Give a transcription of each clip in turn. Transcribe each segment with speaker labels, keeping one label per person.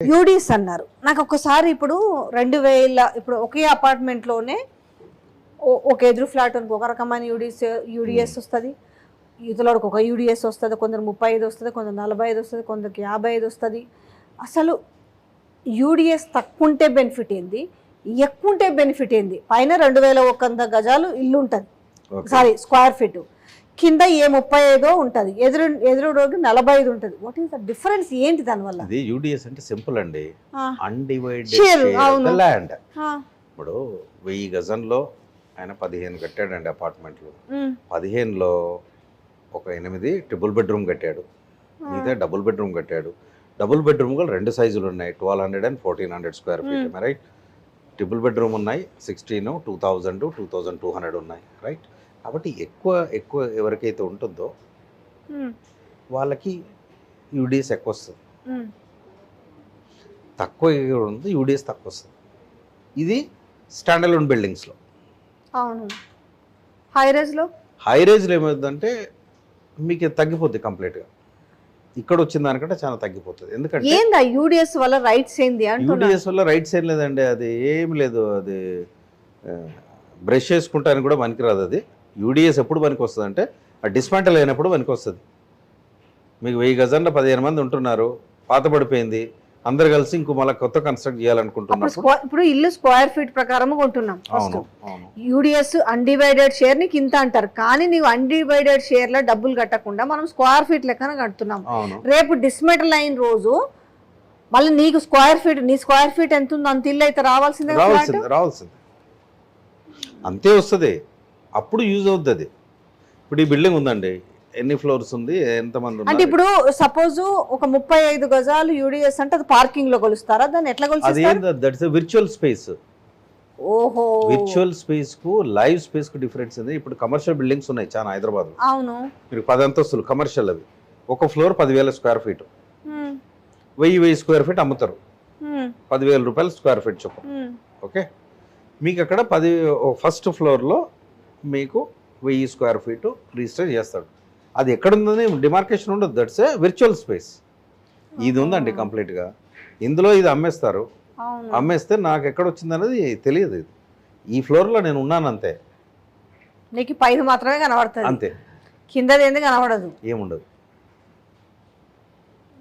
Speaker 1: యూడీస్ అన్నారు. నాకు ఒకసారి ఇప్పుడు రెండు వేల ఇప్పుడు ఒకే apartment లోనే ఓ- ఒక ఎదురు ఫ్లాట్ అనుకో ఒక రకమైన యూడీస్ యూడిఎస్ వస్తుంది. యువతలోకి ఒక యూడిఎస్ వస్తుంది కొందరు ముప్పై ఐదు వస్తుంది కొందరు నలభై ఐదు వస్తుంది కొందరికి యాభై ఐదు వస్తుంది. అసలు యూడిఎస్ తక్కువ ఉంటే బెనిఫిట్ ఏంది? ఎక్కువ ఉంటే బెనిఫిట్ ఏంది? పైన రెండు వేల ఒక వంద గజాలు ఇల్లు ఉంటుంది సారీ స్క్వేర్ ఫీట్ కింద ఏ ముప్పై ఐదో ఉంటుంది ఎదురు ఎదురు రోడ్డు నలభై ఐదు ఉంటుంది. వాట్ ఈస్ ద డిఫరెన్స్ ఏంటి దానివల్ల
Speaker 2: అది యూడిఎస్ అంటే సింపుల్ అండి. అన్డివైడెడ్. ల్యాండ్ ఇప్పుడు వెయ్యి గజంలో ఆయన పదిహేను కట్టాడండి అపార్ట్మెంట్లు పదిహేనులో ఒక ఎనిమిది ట్రిపుల్ బెడ్రూమ్ కట్టాడు. మిగతా డబుల్ బెడ్రూమ్ కట్టాడు. డబుల్ బెడ్రూమ్ కూడా రెండు సైజులు ఉన్నాయి. Twelve hundred and fourteen hundred square feet right triple bedroom ఉన్నాయి sixteen two thousand two thousand two hundred ఉన్నాయి. రైట్ కాబట్టి ఎక్కువ ఎక్కువ ఎవరికైతే ఉంటుందో వాళ్ళకి యూడిఎస్ ఎక్కువ వస్తుంది. తక్కువ ఉంది యూడిఎస్ తక్కువ వస్తుంది. ఇది స్టాండర్లోన్ బిల్డింగ్స్లో.
Speaker 1: అవును. హై రేజ్లో?
Speaker 2: హై రేంజ్లో ఏమవుతుందంటే మీకు తగ్గిపోద్ది కంప్లీట్గా. ఇక్కడ వచ్చిన దానికంటే చాలా తగ్గిపోతుంది. ఎందుకంటే
Speaker 1: ఏందా యూడిఎస్ వల్ల రైట్స్ ఏంది
Speaker 2: యూడిఎస్ వల్ల రైట్స్ ఏం లేదండి. అది ఏం లేదు. అది బ్రష్ చేసుకుంటానికి కూడా పనికిరాదు అది. యూడిఎస్ ఎప్పుడు పనికి వస్తుంది అంటే ఆ డిస్మాంటల్ అయినప్పుడు పనికి వస్తుంది మీకు వెయ్యి గజంలో పదిహేను మంది ఉంటున్నారు పాత పడిపోయింది అందరు కలిసి ఇంకో మళ్ళీ కొత్త కన్స్ట్రక్ట్
Speaker 1: స్క్వా- ఇప్పుడు ఇల్లు స్క్వేర్ ఫీట్ ప్రకారం కొంటున్నాం యూడిఎస్ అన్డివైడెడ్ షేర్ని కింద అంటారు కానీ నీవు అన్డివైడెడ్ షేర్లో డబ్బులు కట్టకుండా మనం స్క్వేర్ ఫీట్ లెక్కన కడుతున్నాం. రేపు డిస్మెటల్ అయిన రోజు మళ్ళీ నీకు స్క్వేర్ ఫీట్ నీ స్క్వేర్ ఫీట్ ఎంత ఉందో అంత ఇల్లు అయితే రావాల్సిందే
Speaker 2: రావాల్సింది రావాల్సింది. అంతే వస్తుంది. అప్పుడు యూజ్ అవుతుంది అది. ఇప్పుడు ఈ బిల్డింగ్ ఉందండి. ఎన్ని ఫ్లోర్స్ ఉంది? ఎంతమంది
Speaker 1: అంటే ఇప్పుడు సపోజ్ ఒక ముప్పై ఐదు గజాలు యూడిఎస్ అంటే అది పార్కింగ్లో కొలుస్తారా? దాన్ని ఎట్లా
Speaker 2: అది
Speaker 1: కొలుస్తారు
Speaker 2: దట్స్ విర్చువల్ స్పేస్
Speaker 1: ఓహో.
Speaker 2: విర్చువల్ స్పేస్కు లైవ్ స్పేస్కు డిఫరెన్స్ ఉంది. ఇప్పుడు కమర్షియల్ బిల్డింగ్స్ ఉన్నాయి చాలా హైదరాబాద్
Speaker 1: అవును.
Speaker 2: మీరు పది అంతస్తులు కమర్షియల్ అవి. ఒక ఫ్లోర్ పదివేల స్క్వేర్ ఫీట్ వెయ్యి వెయ్యి స్క్వేర్ ఫీట్ అమ్ముతారు. పదివేల రూపాయలు స్క్వేర్ ఫీట్ చొప్పున. ఓకే? మీకు అక్కడ పది ఫస్ట్ ఫ్లోర్లో మీకు వెయ్యి స్క్వేర్ ఫీట్ రిజిస్టర్ చేస్తాడు. అది ఎక్కడుందని డిమార్కేషన్ ఉండదు. దట్స్ ఏ విర్చువల్ స్పేస్ ఇది ఉందండి కంప్లీట్గా ఇందులో ఇది అమ్మేస్తారు. అమ్మేస్తే నాకు ఎక్కడ వచ్చింది అనేది తెలియదు ఇది. ఈ ఫ్లోర్లో నేను ఉన్నాను అంతే.
Speaker 1: నీకు పైన మాత్రమే కనబడుతుంది.
Speaker 2: అంతే.
Speaker 1: కిందది ఏంది కనబడదు.
Speaker 2: ఏముండదు.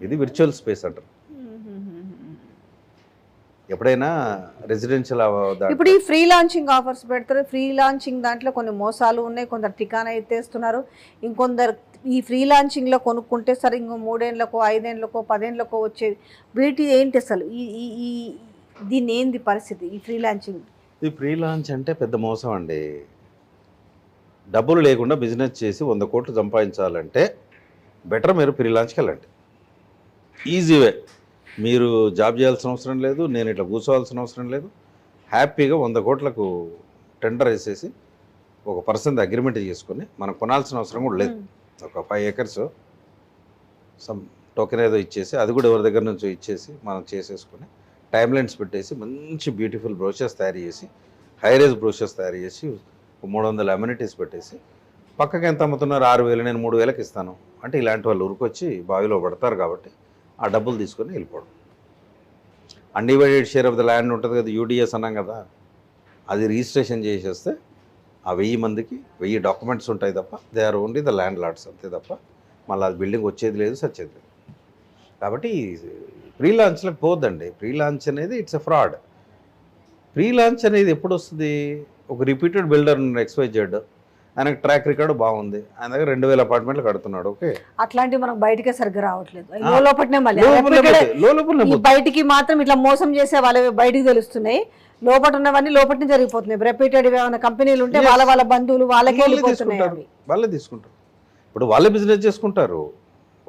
Speaker 2: ఇది విర్చువల్ స్పేస్ అంటారు. ఎప్పుడైనా రెసిడెన్షియల్
Speaker 1: ఇప్పుడు ఈ ఫ్రీ లాంచింగ్ ఆఫర్స్ పెడతారు. ఫ్రీ లాంచింగ్ దాంట్లో కొన్ని మోసాలు ఉన్నాయి. కొందరు టికానా ఎత్తేస్తున్నారు. ఇంకొందరు ఈ ఫ్రీ లాంచింగ్లో కొనుక్కుంటే సరే ఇంకో మూడేళ్ళకో ఐదేళ్ళకో పదేళ్ళకో వచ్చేది. వీటి ఏంటి అసలు? ఈ ఈ ఈ దీన్ని ఏంది పరిస్థితి ఈ ఫ్రీ లాంచింగ్
Speaker 2: ఇది ప్రీ లాంచ్ అంటే పెద్ద మోసం అండి. డబ్బులు లేకుండా బిజినెస్ చేసి వంద కోట్లు సంపాదించాలంటే బెటర్ మీరు ప్రీ లాంచ్కి వెళ్ళండి. ఈజీ వే మీరు జాబ్ చేయాల్సిన అవసరం లేదు నేను ఇట్లా కూర్చోవాల్సిన అవసరం లేదు. హ్యాపీగా వంద కోట్లకు టెండర్ వేసేసి ఒక పర్సన్ అగ్రిమెంట్ చేసుకొని మనం కొనాల్సిన అవసరం కూడా లేదు. ఒక ఫైవ్ ఏకర్స్ సమ్ టోకెన్ ఏదో ఇచ్చేసి అది కూడా ఎవరి దగ్గర నుంచో ఇచ్చేసి మనం చేసేసుకొని టైమ్ లైన్స్ పెట్టేసి మంచి బ్యూటిఫుల్ బ్రోషర్స్ తయారు చేసి హై రేజ్ బ్రోషర్స్ తయారు చేసి మూడు వందల అమ్యూనిటీస్ పెట్టేసి పక్కకి ఎంత అమ్ముతున్నారు? ఆరు వేలు నేను మూడు వేలకు ఇస్తాను. అంటే ఇలాంటి వాళ్ళు ఉరికొచ్చి బావిలో పడతారు కాబట్టి ఆ డబ్బులు తీసుకొని వెళ్ళిపోవడం. Undivided share of the land ఉంటుంది కదా యూడిఎస్ అన్నాం కదా అది రిజిస్ట్రేషన్ చేసేస్తే ఆ వెయ్యి మందికి వెయ్యి డాక్యుమెంట్స్ ఉంటాయి తప్ప they are only the land lots అంతే తప్ప మళ్ళీ అది బిల్డింగ్ వచ్చేది లేదు సచ్చేది లేదు. కాబట్టి ప్రీ లాంచ్లకు పోద్దండి. ప్రీ లాంచ్ అనేది it's a fraud pre launch అనేది ఎప్పుడు వస్తుంది? ఒక రిపీటెడ్ బిల్డర్ ఎక్స్పైర్ చేయడం. ఆయనకు ట్రాక్ రికార్డు బాగుంది. ఆయన దగ్గర రెండు వేల అపార్ట్మెంట్లు కడుతున్నాడు. ఓకే
Speaker 1: అట్లాంటివి మనకు బయటకే సరిగ్గా రావట్లేదు. మళ్ళీ. బయటికి మాత్రం ఇట్లా మోసం చేసే వాళ్ళవి బయటికి తెలుస్తున్నాయి. లోపల ఉన్నవన్నీ లోపట్నే జరిగిపోతున్నాయి. రెప్యూటెడ్ ఏమైనా కంపెనీలు ఉంటే. వాళ్ళ వాళ్ళ బంధువులు వాళ్ళకే వెళ్ళిపోతున్నాయి
Speaker 2: వాళ్ళే తీసుకుంటారు. ఇప్పుడు వాళ్ళే బిజినెస్ చేసుకుంటారు.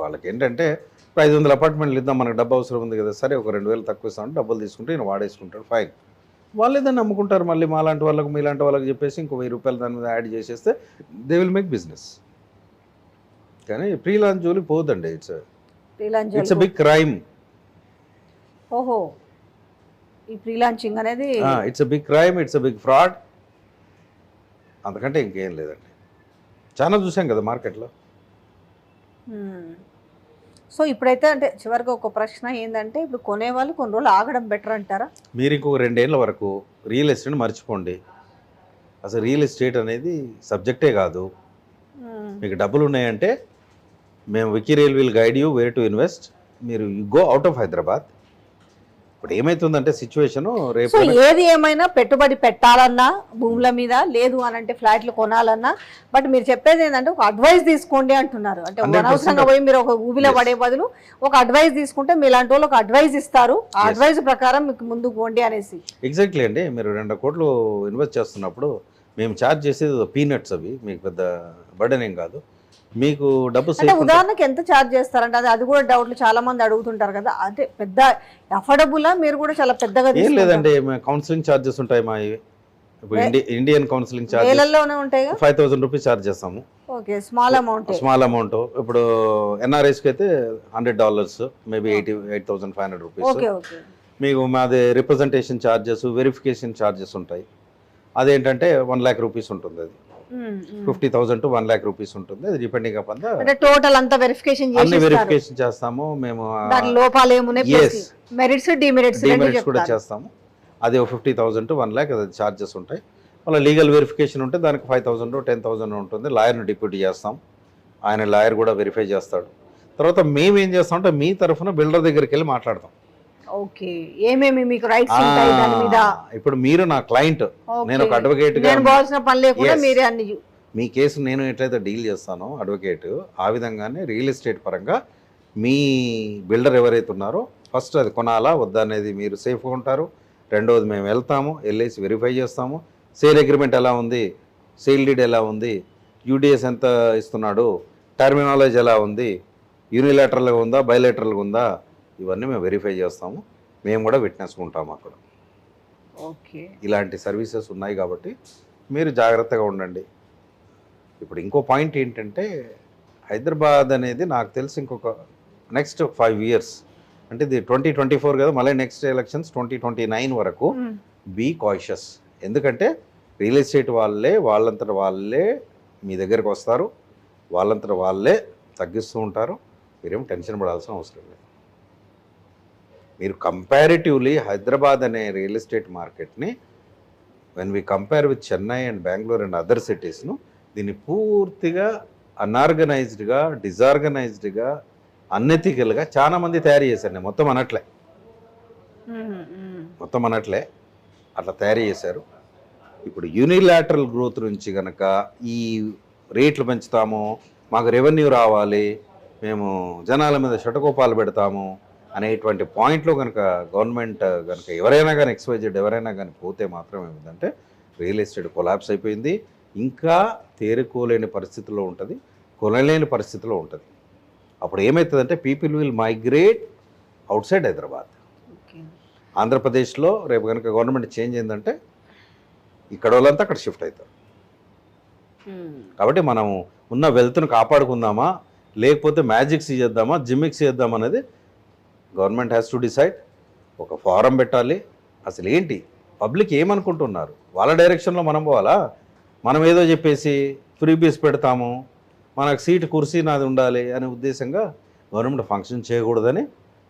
Speaker 2: వాళ్ళకి ఏంటంటే ఇప్పుడు ఐదు వందల అపార్ట్మెంట్లు ఇద్దాం మనకు డబ్బు అవసరం ఉంది కదా. సరే ఒక రెండు వేలు తక్కువ ఇస్తామంటే డబ్బులు తీసుకుంటే ఈయన వాడేసుకుంటాడు. ఫైన్ వాళ్ళే దాన్ని అమ్ముకుంటారు మళ్ళీ మాలాంటి వాళ్ళకు మీలాంటి వాళ్ళకి చెప్పేసి ఇంకో వెయ్యి రూపాయలు దాని మీద యాడ్ చేసేస్తే దే విల్ మేక్ బిజినెస్ కానీ లాంచ్ జోలికి పోదండి it's
Speaker 1: freelance
Speaker 2: it's big crime
Speaker 1: ఓహో ఈ ఫ్రీలాన్సింగ్ అనేది
Speaker 2: it's big crime it's big fraud అంతకంటే ఇంకేం లేదండి. చాలా చూసాం కదా మార్కెట్లో.
Speaker 1: సో ఇప్పుడైతే అంటే చివరికి ఒక ప్రశ్న ఏంటంటే ఇప్పుడు కొనేవాళ్ళు కొన్ని రోజులు ఆగడం బెటర్ అంటారా?
Speaker 2: మీరు ఇంకొక రెండేళ్ళ వరకు రియల్ ఎస్టేట్ మర్చిపోండి. అసలు రియల్ ఎస్టేట్ అనేది సబ్జెక్టే కాదు. మీకు డబ్బులు ఉన్నాయంటే మేము Wiki Rail will guide you where to invest. మీరు గో అవుట్ ఆఫ్ హైదరాబాద్. ఇప్పుడు ఏమవుతుందంటే సిచ్యువేషన్ రేపు
Speaker 1: సో ఏది ఏమైనా పెట్టుబడి పెట్టాలన్నా భూముల మీద లేదు అని అంటే ఫ్లాట్లు కొనాలన్నా బట్ మీరు చెప్పేది ఏంటంటే ఒక అడ్వైస్ తీసుకోండి అంటున్నారు. అంటే
Speaker 2: 100%
Speaker 1: అనవసరంగా పోయి మీరు ఒక ఊబిలో. పడే బదులు ఒక అడ్వైస్ తీసుకుంటే మీలాంటి వాళ్ళు ఒక అడ్వైస్ ఇస్తారు. ఆ. అడ్వైస్ ప్రకారం మీకు ముందుకు పోండి అనేసి.
Speaker 2: ఎగ్జాక్ట్లీ అండి. మీరు రెండు కోట్లు ఇన్వెస్ట్ చేస్తున్నప్పుడు మేము ఛార్జ్ చేసేది పీనట్స్ అవి మీకు పెద్ద బర్డెన్ ఏం కాదు. మీకు డబ్బు
Speaker 1: అంటే ఉదాహరణకి ఎంత ఛార్జ్ చేస్తారంటే అది అది కూడా డౌట్లు చాలా మంది అడుగుతుంటారు కదా. అంటే పెద్ద అఫోర్డబుల్ మీరు కూడా చాలా పెద్దగా
Speaker 2: ఏం. లేదండి కౌన్సిలింగ్ ఛార్జెస్ ఉంటాయి మా ఇండి ఇండియన్ కౌన్సిలింగ్ ఛార్జెస్
Speaker 1: వేలల్లోనే ఉంటాయిగా
Speaker 2: ఫైవ్ థౌసండ్ రూపీస్ ఛార్జ్ చేస్తాము.
Speaker 1: Okay small amount
Speaker 2: small amount ఇప్పుడు ఎన్ఆర్ఐస్కి అయితే hundred dollars maybe eighty eight thousand five hundred rupees మీకు మాది రిప్రజెంటేషన్ ఛార్జెస్ వెరిఫికేషన్ ఛార్జెస్ ఉంటాయి. అదేంటంటే వన్ ల్యాక్ రూపీస్ ఉంటుంది అది. Fifty thousand to one lakh rupees ఉంటుంది. అది డిపెండింగ్ అపాన్
Speaker 1: టోటల్ అంతా వెరిఫికేషన్
Speaker 2: అన్ని వెరిఫికేషన్ చేస్తాము. మేము
Speaker 1: లోపాలు. మెరిట్స్ డిమెరిట్స్
Speaker 2: డిమెరిట్స్ కూడా చేస్తాము. అది fifty thousand to one lakh అది ఛార్జెస్ ఉంటాయి. మళ్ళీ లీగల్ వెరిఫికేషన్ ఉంటే దానికి ఫైవ్ థౌసండ్ టెన్ థౌసండ్ ఉంటుంది. లాయర్ని డిప్యూటీ చేస్తాం. ఆయన లాయర్ కూడా వెరిఫై చేస్తాడు. తర్వాత మేము ఏం చేస్తామంటే మీ తరఫున బిల్డర్ దగ్గరికి వెళ్ళి మాట్లాడతాం.
Speaker 1: ఓకే. ఏమేమి మీకు రైట్స్ ఉంటాయి దాని మీద?
Speaker 2: ఇప్పుడు మీరు నా క్లయింట్. నేను ఒక అడ్వకేట్గా
Speaker 1: నేను పోవాల్సిన పని లేకుండా. మీరే అన్ని
Speaker 2: మీ కేసు నేను ఎట్లయితే డీల్ చేస్తానో అడ్వకేట్ ఆ విధంగానే రియల్ ఎస్టేట్ పరంగా మీ బిల్డర్ ఎవరైతే ఉన్నారో ఫస్ట్ అది కొనాలా వద్దా అనేది మీరు సేఫ్గా ఉంటారు. రెండవది మేము వెళ్తాము వెళ్ళేసి వెరిఫై చేస్తాము. సేల్ అగ్రిమెంట్ ఎలా ఉంది? సేల్ డీడ్ ఎలా ఉంది? యూడిఎస్ ఎంత ఇస్తున్నాడు? టర్మినాలజీ ఎలా ఉంది? యూనిలాటరల్గా ఉందా? బయలేటరల్గా ఉందా? ఇవన్నీ మేము వెరిఫై చేస్తాము. మేము కూడా విట్నెస్ ఉంటాము అక్కడ.
Speaker 1: ఓకే.
Speaker 2: ఇలాంటి సర్వీసెస్ ఉన్నాయి కాబట్టి మీరు జాగ్రత్తగా ఉండండి. ఇప్పుడు ఇంకో పాయింట్ ఏంటంటే హైదరాబాద్ అనేది నాకు తెలిసి ఇంకొక నెక్స్ట్ ఫైవ్ ఇయర్స్ అంటే ఇది ట్వంటీ ట్వంటీ ఫోర్ కదా మళ్ళీ next elections twenty twenty nine వరకు. బీ కాషియస్ ఎందుకంటే రియల్ ఎస్టేట్ వాళ్ళే వాళ్ళంతట వాళ్ళే మీ దగ్గరకు వస్తారు. వాళ్ళంతట వాళ్ళే తగ్గిస్తూ ఉంటారు. మీరేం టెన్షన్ పడాల్సిన అవసరం లేదు. మీరు కంపారిటివ్లీ హైదరాబాద్ అనే రియల్ ఎస్టేట్ మార్కెట్ని when we compare with Chennai and Bengaluru and other సిటీస్ను దీన్ని పూర్తిగా అన్ఆర్గనైజ్డ్గా డిజార్గనైజ్డ్గా అన్ఎథికల్గా చాలా మంది తయారు చేశారు. నేను మొత్తం అనట్లే. మొత్తం అనట్లే. అట్లా తయారు చేశారు. ఇప్పుడు యూనిలాటరల్ గ్రోత్ నుంచి కనుక ఈ రేట్లు పెంచుతాము మాకు రెవెన్యూ రావాలి మేము జనాల మీద షటకోపాలు పెడతాము అనేటువంటి పాయింట్లో కనుక గవర్నమెంట్ కనుక ఎవరైనా కానీ ఎక్స్వైజెడ్ ఎవరైనా కానీ పోతే మాత్రం ఏమిటంటే రియల్ ఎస్టేట్ కొలాప్స్ అయిపోయింది ఇంకా తేరుకోలేని పరిస్థితిలో ఉంటుంది కొనలేని పరిస్థితిలో ఉంటుంది అప్పుడు ఏమవుతుందంటే people will migrate outside Hyderabad. ఆంధ్రప్రదేశ్లో రేపు కనుక గవర్నమెంట్ చేంజ్ అయిందంటే ఇక్కడ వాళ్ళంతా అక్కడ షిఫ్ట్ అవుతారు. కాబట్టి మనం ఉన్న వెల్త్ను కాపాడుకుందామా లేకపోతే మ్యాజిక్స్ చేద్దామా జిమ్మిక్స్ చేద్దామా అనేది గవర్నమెంట్ హ్యాస్ టు డిసైడ్ ఒక ఫారం పెట్టాలి. అసలు ఏంటి? పబ్లిక్ ఏమనుకుంటున్నారు? వాళ్ళ డైరెక్షన్లో మనం పోవాలా? మనం ఏదో చెప్పేసి ఫ్రీ బీస్ పెడతాము. మనకు సీట్ కుర్సీ నాది ఉండాలి అనే ఉద్దేశంగా గవర్నమెంట్ ఫంక్షన్ చేయకూడదని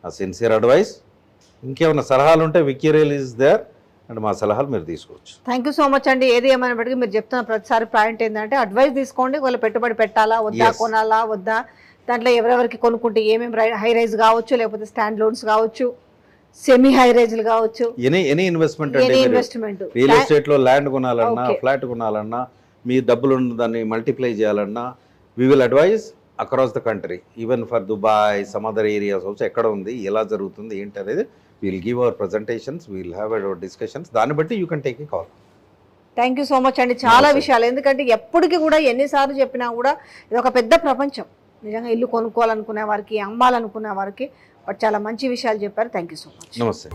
Speaker 2: నా సిన్సియర్ అడ్వైస్ ఇంకేమైనా సలహాలు ఉంటే వికీరియల్ ఈజ్ దేర్ అండ్ మా సలహాలు మీరు తీసుకోవచ్చు.
Speaker 1: థ్యాంక్ యూ సో మచ్ అండి. ఏది ఏమైనప్పటికీ మీరు చెప్తున్న ప్రతిసారి పాయింట్ ఏంటంటే అడ్వైస్ తీసుకోండి. వాళ్ళు పెట్టుబడి పెట్టాలా? వద్దా. కొనాలా? వద్దా? దాంట్లో ఎవరెవరికి కొనుక్కుంటే ఏమేమి హై రైజ్ కావచ్చు లేకపోతే స్టాండ్ లోన్స్ కావచ్చు సెమీ హై రైజ్లు కావచ్చు.
Speaker 2: Any any investment
Speaker 1: investment
Speaker 2: real ఎస్టేట్లో ల్యాండ్ కొనాలన్నా. ఫ్లాట్ కొనాలన్నా మీ డబ్బులు ఉన్న దాన్ని మల్టిప్లై చేయాలన్నా we will advise across the country even for Dubai some other areas also ఎక్కడ ఉంది ఎలా జరుగుతుంది ఏంటి అనేది will give our presentations will have our discussions దాన్ని బట్టి you can take a call
Speaker 1: thank you so much అండి. చాలా. విషయాలు. ఎందుకంటే ఎప్పటికీ కూడా ఎన్నిసార్లు చెప్పినా కూడా ఇది ఒక పెద్ద ప్రపంచం. నిజంగా ఇల్లు కొనుక్కోవాలనుకునే వారికి అమ్మాలనుకునే వారికి బట్ చాలా మంచి విషయాలు చెప్పారు. థ్యాంక్ యూ సో మచ్
Speaker 2: నమస్తే.